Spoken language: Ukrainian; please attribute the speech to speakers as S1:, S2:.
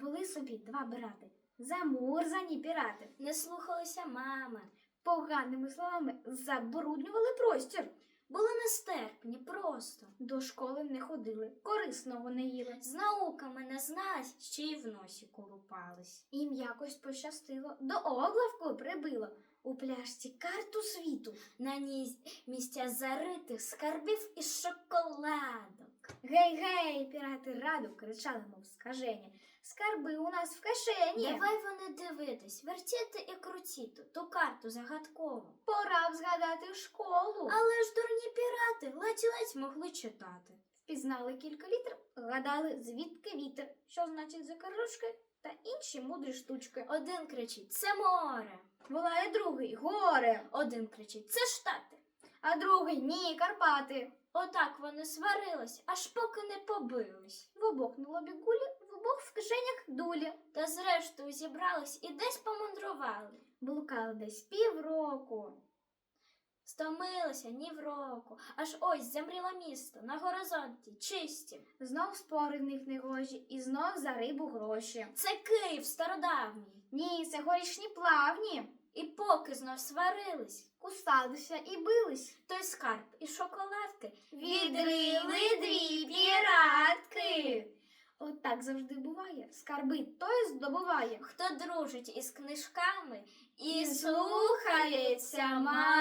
S1: Були собі два брати, замурзані пірати.
S2: Не слухалися мами.
S1: Поганими словами забруднювали простір.
S2: Були нестерпні просто.
S1: До школи не ходили, корисного не їли.
S2: З науками не знать, ще й в носі колупались.
S1: Їм якось пощастило, до облавку прибило у пляшці карту світу.
S2: На ній місця заритих скарбів і шоколадок.
S1: Гей, гей, пірати раду кричали, мов скажені. Скарби у нас в кишені.
S2: Давай вони дивитись, вертіти і крутіти ту карту загадкову.
S1: Пора б згадати школу.
S2: Але ж дурні пірати ледь-ледь могли читати.
S1: Впізнали кілька літер, гадали, звідки вітер, що значить закарушки та інші мудрі штучки.
S2: Один кричить це море,
S1: Волає другий горе,
S2: один кричить це штати.
S1: А другий ні, Карпати.
S2: Отак вони сварились, аж поки не побились.
S1: В обох на лобі гулі, в обох в кишенях дулі.
S2: Та зрештою зібрались і десь помандрували.
S1: Блукали десь півроку.
S2: Стомилися ні в року, аж ось замріло місто на горизонті, чисті.
S1: Знов спори в них негожі, і знов за рибу гроші.
S2: Це Київ стародавній.
S1: Ні, це горішні плавні.
S2: І поки знов сварились,
S1: Кусалися і бились.
S2: той скарб і шоколадки
S1: Відрили дві піратки. От так завжди буває. Скарби той здобуває.
S2: Хто дружить із книжками і
S1: слухається
S2: маму.